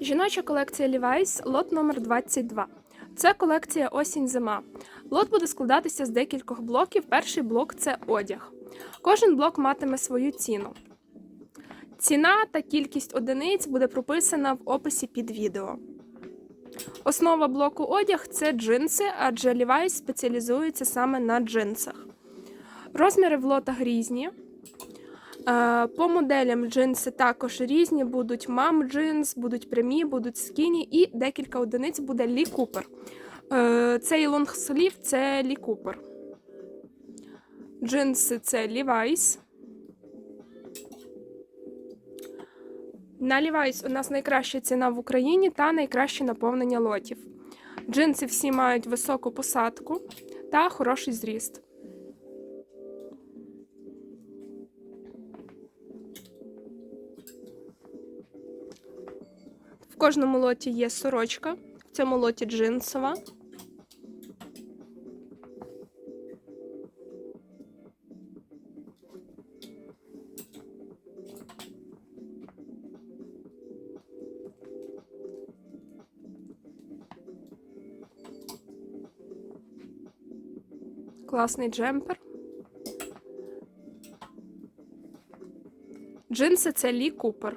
Жіноча колекція Levi's, лот номер 22. Це колекція осінь-зима. Лот буде складатися з декількох блоків. Перший блок це одяг. Кожен блок матиме свою ціну. Ціна та кількість одиниць буде прописана в описі під відео. Основа блоку одяг це джинси, адже Levi's спеціалізується саме на джинсах. Розміри в лотах різні. По моделям джинси також різні, будуть мам джинс, будуть прямі, будуть скіні і декілька одиниць буде Лі Купер. Е, Цей лонгслів це Лі Купер. Джинси це Levi's. На Levi's у нас найкраща ціна в Україні та найкраще наповнення лотів. Джинси всі мають високу посадку та хороший зріст. В кожному лоті є сорочка, в цьому лоті джинсова. Класний джемпер. Джинси це Лі Купер.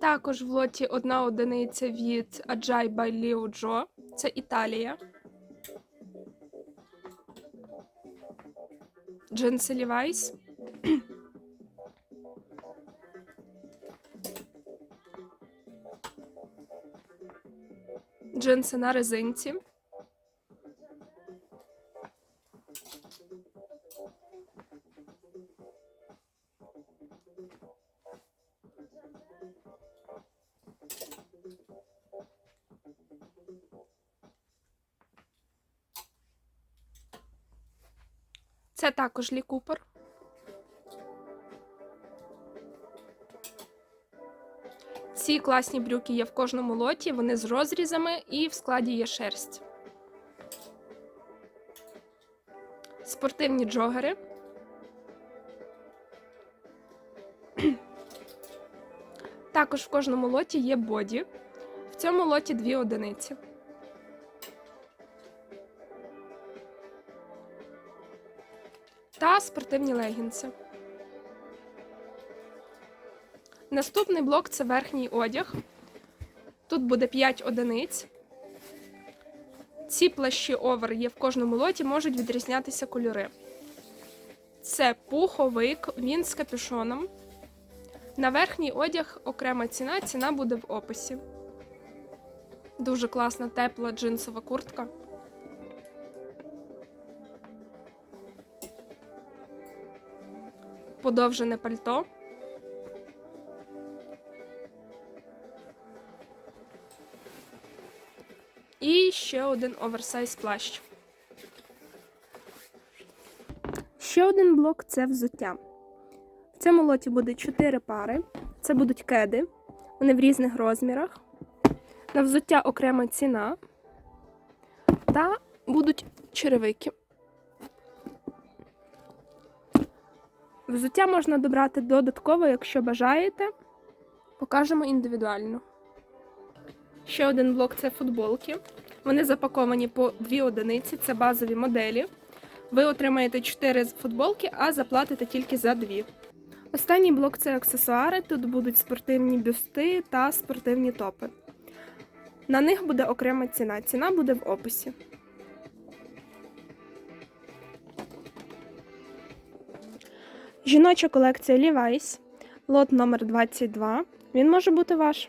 Також в лоті одна одиниця від Аджай Байліо Джо. Це Італія. Джинси Лівайс. Джинси на резинці. Це також Лі Купер. Ці класні брюки є в кожному лоті, вони з розрізами і в складі є шерсть. Спортивні джогери. Також в кожному лоті є боді. В цьому лоті дві одиниці. Та спортивні легінси. Наступний блок це верхній одяг. Тут буде 5 одиниць. Ці плащі овер є в кожному лоті, можуть відрізнятися кольори. Це пуховик, він з капюшоном. На верхній одяг окрема ціна, ціна буде в описі. Дуже класна тепла джинсова куртка. Подовжене пальто. І ще один оверсайз плащ. Ще один блок це взуття. В цьому лоті буде 4 пари. Це будуть кеди. Вони в різних розмірах. На взуття окрема ціна. Та будуть черевики. Взуття можна добрати додатково, якщо бажаєте. Покажемо індивідуально. Ще один блок це футболки. Вони запаковані по дві одиниці, це базові моделі. Ви отримаєте 4 футболки, а заплатите тільки за дві. Останній блок це аксесуари. Тут будуть спортивні бюсти та спортивні топи. На них буде окрема ціна. Ціна буде в описі. Жіноча колекція Levi's, лот номер 22. Він може бути ваш.